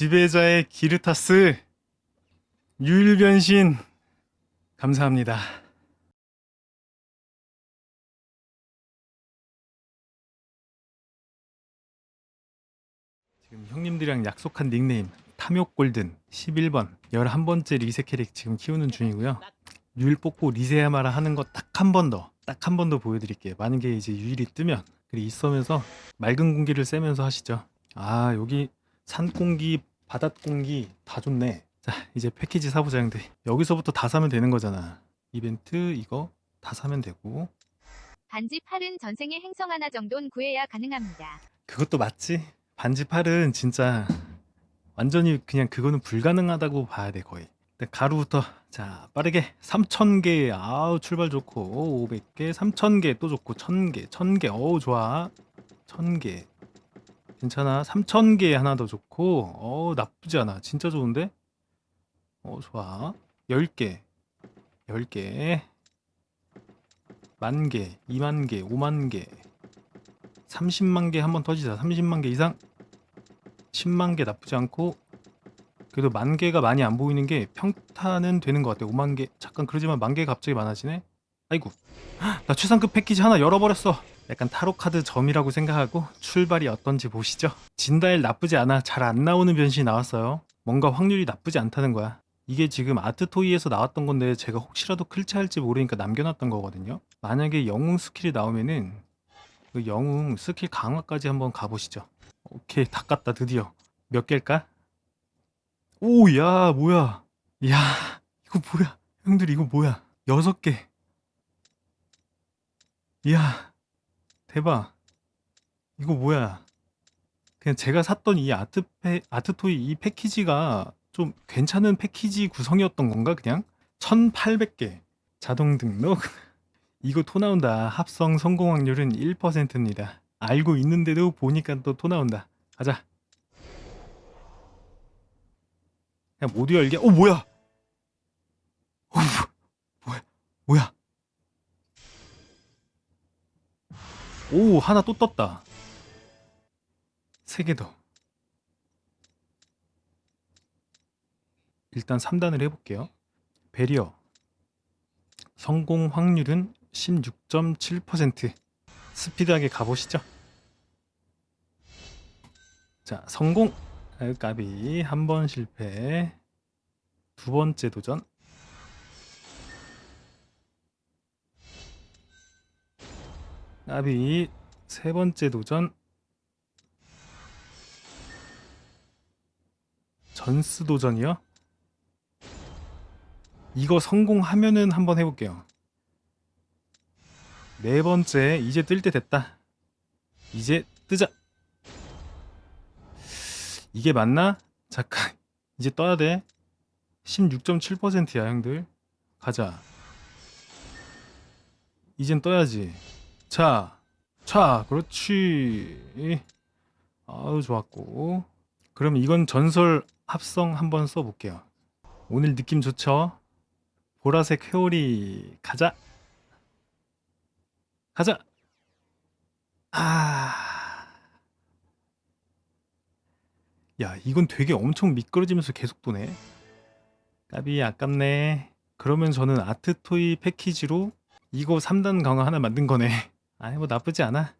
지배자의 기르타스 유일변신 감사합니다. 지금 형님들이랑 약속한 닉네임 탐욕 골든 11번 11번째 리세 캐릭 지금 키우는 중이고요. 유일 뽑고 리세야마라 하는 거 딱 한 번 더, 딱 한 번 더 보여드릴게요. 만약에 이제 유일이 뜨면 그리고 있으면서 맑은 공기를 쐬면서 하시죠. 아 여기 산 공기, 바닷 공기 다 좋네. 자 이제 패키지 사보자 형들. 여기서부터 다 사면 되는 거잖아. 이벤트 이거 다 사면 되고 반지 팔은 전생에 행성 하나 정도는 구해야 가능합니다. 그것도 맞지. 반지 팔은 진짜 완전히 그냥 그거는 불가능하다고 봐야 돼 거의. 일단 가루부터 자 빠르게 3,000개 아우 출발 좋고 500개 3,000개 또 좋고 1,000개 1,000개 어우 좋아 1,000개 괜찮아? 3,000개 하나 더 좋고. 어우 나쁘지 않아. 진짜 좋은데? 어 좋아. 10개. 10개. 만 개 2만 개 5만 개. 30만 개 한 번 터지자. 30만 개 이상? 10만 개 나쁘지 않고. 그래도 만 개가 많이 안 보이는 게 평타는 되는 것 같아. 5만 개. 잠깐 그러지만 만 개가 갑자기 많아지네. 아이고. 헉, 나 최상급 패키지 하나 열어버렸어 약간 타로 카드 점이라고 생각하고 출발이 어떤지 보시죠 진다일 나쁘지 않아 잘 안 나오는 변신이 나왔어요 뭔가 확률이 나쁘지 않다는 거야 이게 지금 아트토이에서 나왔던 건데 제가 혹시라도 클치할지 모르니까 남겨놨던 거거든요 만약에 영웅 스킬이 나오면은 그 영웅 스킬 강화까지 한번 가보시죠 오케이 다 깠다 드디어 몇 개일까? 오, 야, 뭐야? 야, 이거 뭐야? 형들 이거 뭐야? 여섯 개. 이야, 대박. 이거 뭐야? 그냥 제가 샀던 이 아트페, 아트토이 이 패키지가 좀 괜찮은 패키지 구성이었던 건가, 그냥? 1800 개. 자동 등록. 이거 토 나온다. 합성 성공 확률은 1%입니다. 알고 있는데도 보니까 또 토 나온다. 가자. 그냥 모두 열게. 어 뭐야? 어 뭐, 뭐야? 뭐야? 오 하나 또 떴다. 세 개 더. 일단 3단을 해볼게요. 배리어 성공 확률은 16.7% 스피드하게 가보시죠. 자 성공 아유, 까비 한 번 실패 두 번째 도전 까비 세 번째 도전. 전스 도전이요? 이거 성공하면은 한번 해볼게요. 네 번째 이제 뜰 때 됐다. 이제 뜨자. 이게 맞나? 잠깐 이제 떠야 돼. 16.7%야 형들. 가자. 이젠 떠야지 자, 자, 그렇지 아우 좋았고 그럼 이건 전설 합성 한번 써볼게요 오늘 느낌 좋죠? 보라색 회오리 가자 가자 아 야, 이건 되게 엄청 미끄러지면서 계속 도네. 까비 아깝네. 그러면 저는 아트토이 패키지로 이거 3단 강화 하나 만든 거네. 아니 뭐 나쁘지 않아.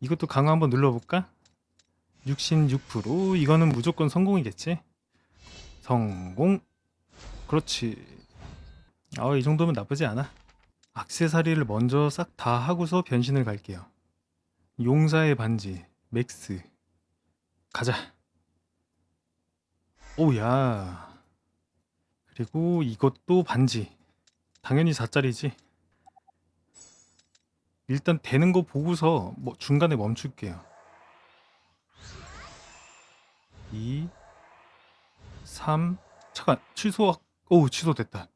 이것도 강화 한번 눌러볼까? 66% 이거는 무조건 성공이겠지. 성공. 그렇지. 아, 이 정도면 나쁘지 않아. 악세사리를 먼저 싹 다 하고서 변신을 갈게요. 용사의 반지, 맥스. 가자. 오야. 그리고 이것도 반지. 당연히 4짜리지. 일단 되는 거 보고서 뭐 중간에 멈출게요. 2 3 잠깐 취소 오 취소됐다.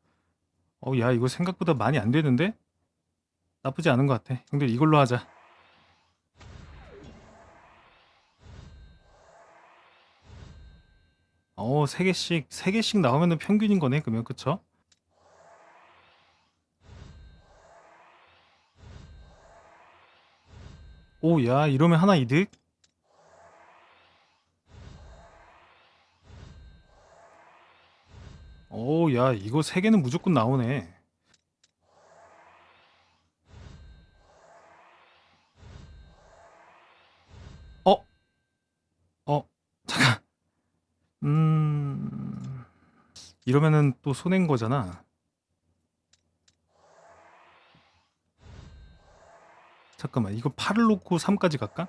어 야 이거 생각보다 많이 안 되는데? 나쁘지 않은 것 같아. 형들 이걸로 하자. 어, 세 개씩, 세 개씩 나오면 은 평균인 거네, 그러면, 그쵸? 오, 야, 이러면 하나 이득? 오, 야, 이거 세 개는 무조건 나오네. 어? 어? 잠깐. 음. 이러면은 또 손해인 거잖아. 잠깐만, 이거 8을 놓고 3까지 갈까?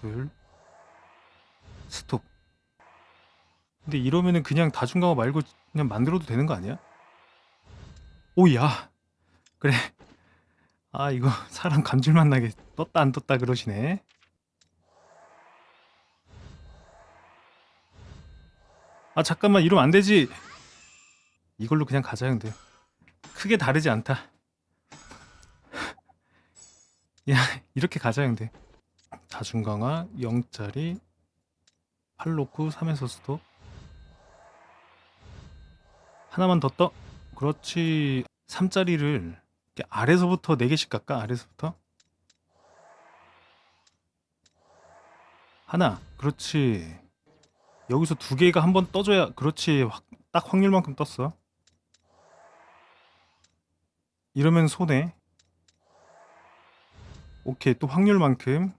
둘. 스톱. 근데 이러면은 그냥 다중강화 말고 그냥 만들어도 되는 거 아니야? 오야 그래 아 이거 사람 감질만 나게 떴다 안 떴다 그러시네 아 잠깐만 이러면 안 되지 이걸로 그냥 가자 형들 크게 다르지 않다 야 이렇게 가자 형들 다중강화 0짜리 8 놓고 3에서 스톱 하나만 더 떠. 그렇지. 3짜리를 아래서부터 4개씩 갈까? 아래서부터? 하나. 그렇지. 여기서 두 개가 한 번 떠줘야 그렇지. 확- 딱 확률만큼 떴어. 이러면 손해. 오케이. 또 확률만큼.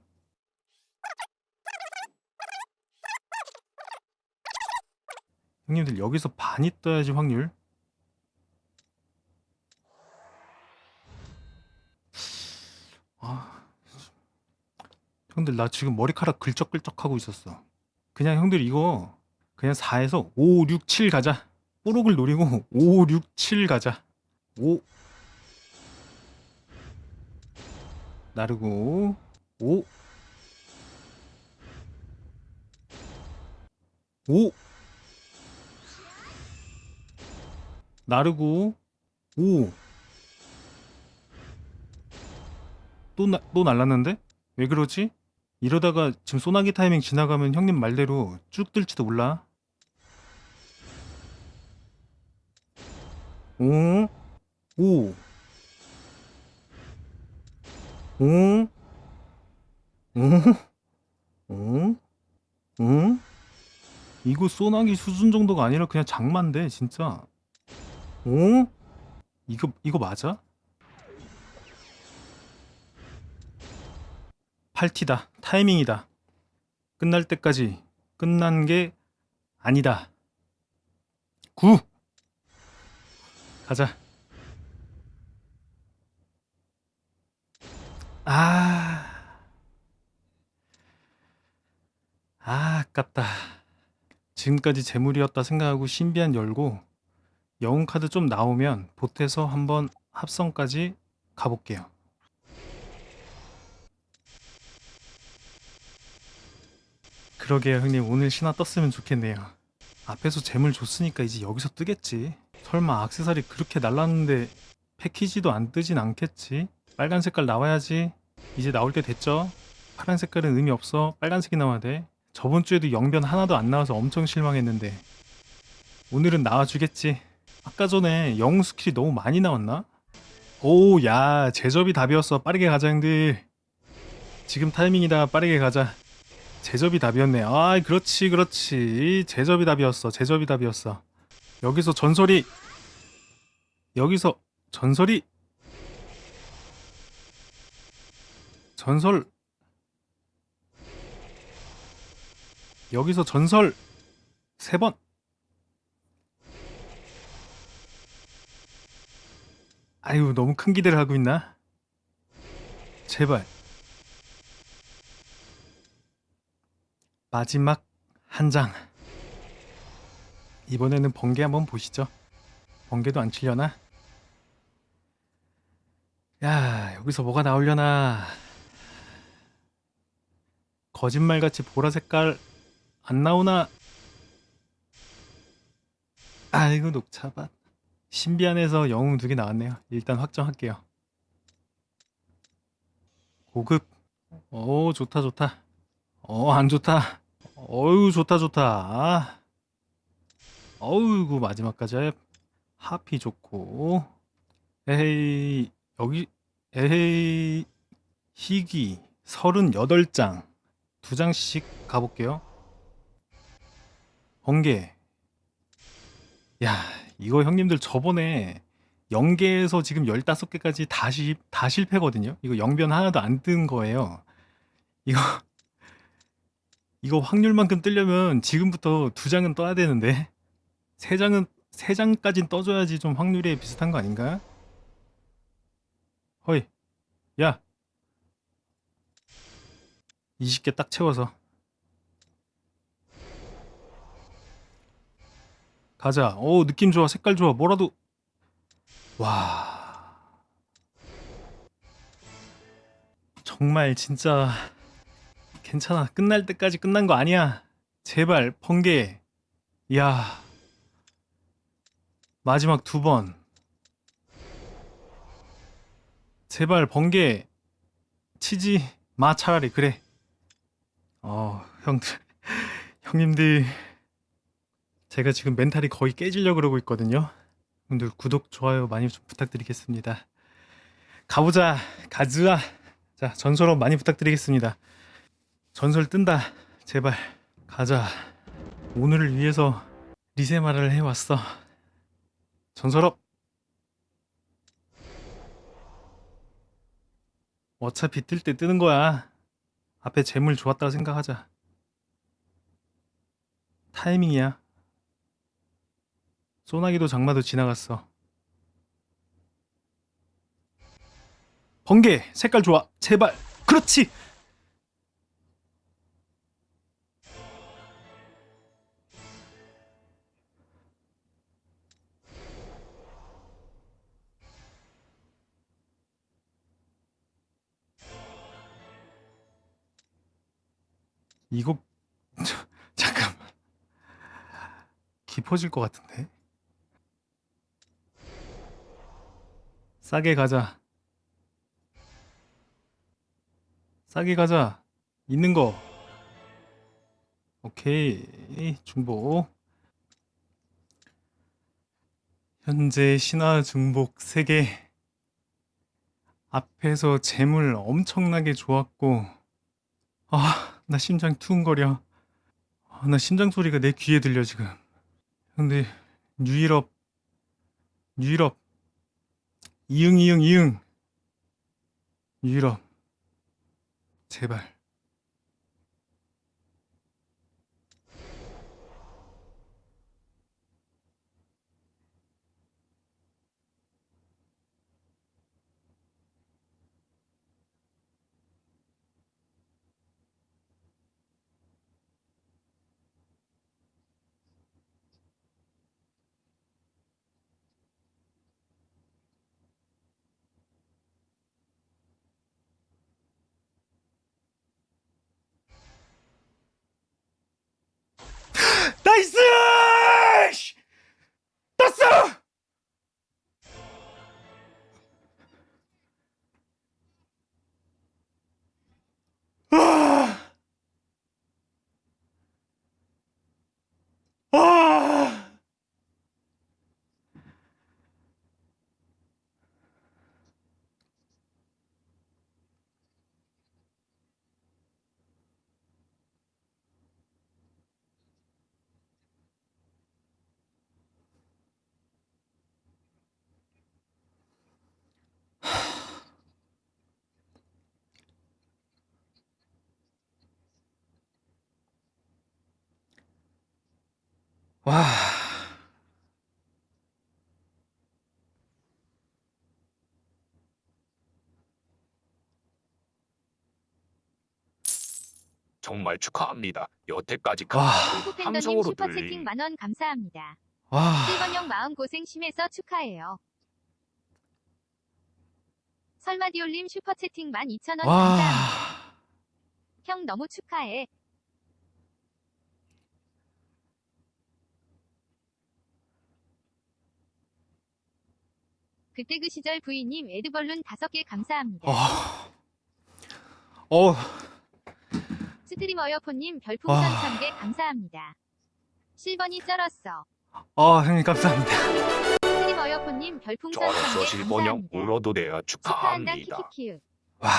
형님들 여기서 반이 떠야지 확률. 아, 형들 나 지금 머리카락 긁적긁적 하고 있었어. 그냥 형들 이거 그냥 4에서 5, 6, 7 가자. 뽀록을 노리고 5, 6, 7 가자. 5 나르고 5 5 나르고 오. 또, 나, 또 날랐는데? 왜 그러지? 이러다가 지금 소나기 타이밍 지나가면 형님 말대로 쭉 뜰지도 몰라. 오, 오, 오, 오, 오, 오. 이거 소나기 수준 정도가 아니라 그냥 장만데 진짜. 오? 이거 이거 맞아? 팔티다. 타이밍이다. 끝날 때까지 끝난 게 아니다. 9. 가자. 아. 아, 아깝다. 지금까지 재물이었다 생각하고 신비한 열고 영웅 카드 좀 나오면 보태서 한번 합성까지 가볼게요. 그러게요 형님 오늘 신화 떴으면 좋겠네요. 앞에서 재물 줬으니까 이제 여기서 뜨겠지. 설마 악세사리 그렇게 날랐는데 패키지도 안 뜨진 않겠지? 빨간 색깔 나와야지. 이제 나올 때 됐죠? 파란 색깔은 의미 없어. 빨간색이 나와야 돼. 저번 주에도 영변 하나도 안 나와서 엄청 실망했는데 오늘은 나와주겠지. 아까 전에 영웅 스킬이 너무 많이 나왔나? 오, 야, 제접이 답이었어. 빠르게 가자, 형들. 지금 타이밍이다. 빠르게 가자. 제접이 답이었네. 아, 그렇지, 그렇지. 제접이 답이었어. 제접이 답이었어. 여기서 전설이 여기서 전설이 전설 여기서 전설 세 번. 아유, 너무 큰 기대를 하고 있나? 제발. 마지막 한 장. 이번에는 번개 한번 보시죠. 번개도 안 치려나? 야, 여기서 뭐가 나오려나? 거짓말같이 보라 색깔 안 나오나? 아이고 녹차밭. 신비한에서 영웅 두 개 나왔네요. 일단 확정할게요. 고급. 오 좋다 좋다. 어안 좋다. 어유 좋다 좋다. 아. 어우구 마지막까지 하피 좋고. 에헤이 여기 에헤이 희귀 38장 두 장씩 가볼게요. 번개. 야, 이거 형님들 저번에 0개에서 지금 15개까지 다, 시, 다 실패거든요. 이거 영변 하나도 안 뜬 거예요. 이거 이거 확률만큼 뜨려면 지금부터 두 장은 떠야 되는데 세 장은 세 장까진 떠줘야지 좀 확률이 비슷한 거 아닌가? 허이, 야, 20개 딱 채워서 가자. 오, 느낌 좋아, 색깔 좋아, 뭐라도 와, 정말 진짜 괜찮아. 끝날 때까지 끝난 거 아니야. 제발 번개. 야. 마지막 두 번. 제발 번개 치지 마 차라리 그래. 어, 형들 형님들 제가 지금 멘탈이 거의 깨지려 그러고 있거든요. 형들 구독 좋아요 많이 좀 부탁드리겠습니다. 가보자. 가즈아. 자, 전설업 많이 부탁드리겠습니다. 전설 뜬다. 제발 가자. 오늘을 위해서 리세마를 해왔어. 전설업. 어차피 뜰 때 뜨는 거야. 앞에 재물 좋았다고 생각하자. 타이밍이야. 소나기도 장마도 지나갔어. 번개 색깔 좋아. 제발. 그렇지. 이거 저, 잠깐만. 깊어질 것 같은데? 싸게 가자. 싸게 가자. 있는 거. 오케이. 중복. 현재 신화 중복 3개. 앞에서 재물 엄청나게 좋았고. 아, 나 심장 투근거려. 아, 나 심장 소리가 내 귀에 들려 지금. 근데 뉴일업, 뉴일업, 이응 이응 이응, 뉴일업, 제발. 나이스! 씨! 떴어! 아! 아! 와. 정말 축하합니다. 여태까지 와. 팬더님 함성으로 슈퍼채팅 만원 감사합니다. 와. 실버형 마음 고생 심해서 축하해요. 설마디올님 슈퍼채팅 12,000원 감사합니다. 와. 형 너무 축하해. 그때 그 시절 부인님 에드벌룬 5개 감사합니다. 어. 어. 스트림 어여폰님 별풍선 와. 1000개 감사합니다. 실버니 쩔었어. 어, 형님 감사합니다. 스트림 어여폰님 별풍선 저로서 1000개 실버형 감사합니다. 울어도 돼야 축하한다 축하합니다. 키키키우. 와.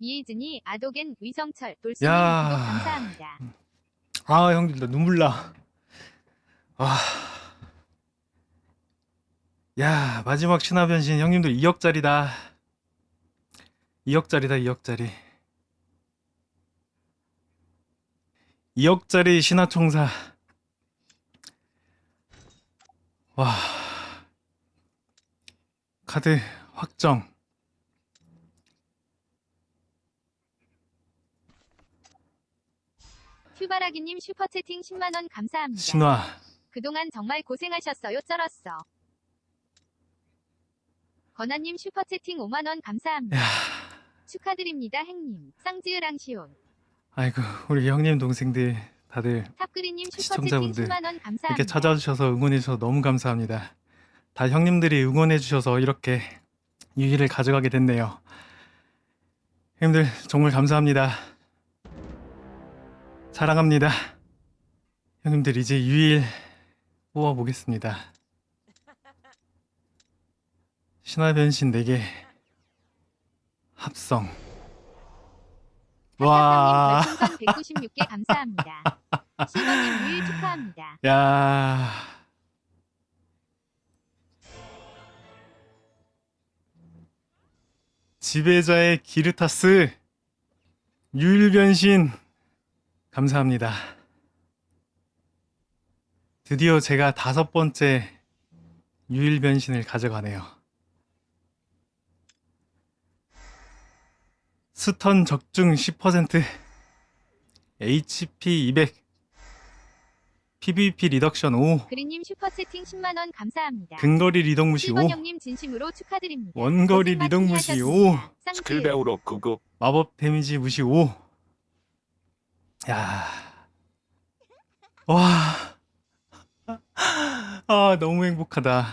이혜진이 아도겐 위성철 야. 구독 감사합니다. 아, 형들 나 눈물 나. 와. 야, 마지막 신화 변신 형님들 2억짜리다. 2억짜리다, 2억짜리. 2억짜리 신화 총사. 와. 카드 확정. 큐바라기님 슈퍼채팅 10만원 감사합니다. 신화. 그동안 정말 고생하셨어요 쩔었어. 건아님 슈퍼채팅 5만원 감사합니다. 야. 축하드립니다 행님. 쌍지으랑 시온. 아이고, 우리 형님 동생들 다들 탑그리님 슈퍼채팅 시청자분들 10만원 감사합니다. 이렇게 찾아주셔서 응원해주셔서 너무 감사합니다. 다 형님들이 응원해주셔서 이렇게 유일을 가져가게 됐네요. 형님들 정말 감사합니다. 사랑합니다. 형님들 이제 유일 뽑아보겠습니다. 신화 변신 4개 합성. 와. 별풍선 196개 감사합니다. 시원님 유일 축하합니다. 야. 지배자의 기르타스 유일변신 감사합니다. 드디어 제가 다섯 번째 유일변신을 가져가네요. 스턴 적중 10% HP 200 PVP 리덕션 5 그리님 슈퍼채팅 10만원 감사합니다. 근거리 리덕 무시 5 7번 형님 진심으로 축하드립니다. 원거리 고생 리덕 많이 무시 하셨습니다. 5 쌍지 스킬 배우러 그거 마법 데미지 무시 5 야. 와. 아, 너무 행복하다.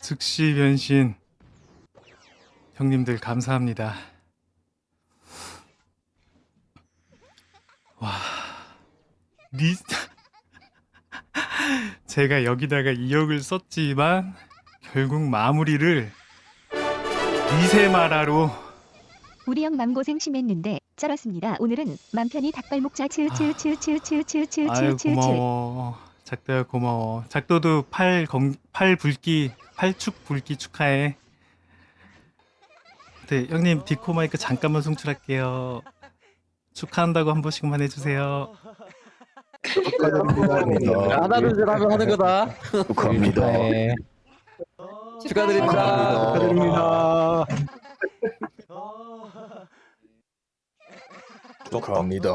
즉시 변신. 형님들 감사합니다. 리 제가 여기다가 2억을 썼지만 결국 마무리를 리세마라로 우리 형 맘고생 심했는데 쩔었습니다. 오늘은 맘 편히 닭발 먹자 츠츠츠츠츠츠츠츠츠 아유 고마워. 작도야 고마워. 작도도 팔, 건, 팔 붉기 팔축 붉기 축하해. 네 형님 디코 마이크 잠깐만 송출할게요. 축하한다고 한 번씩만 해주세요 축하드립니다. 하나를 하면 하는 거다. 축하합니다. 네. 축하드립니다. 축하드립니다. 축하합니다.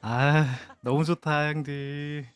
아 너무 좋다 형들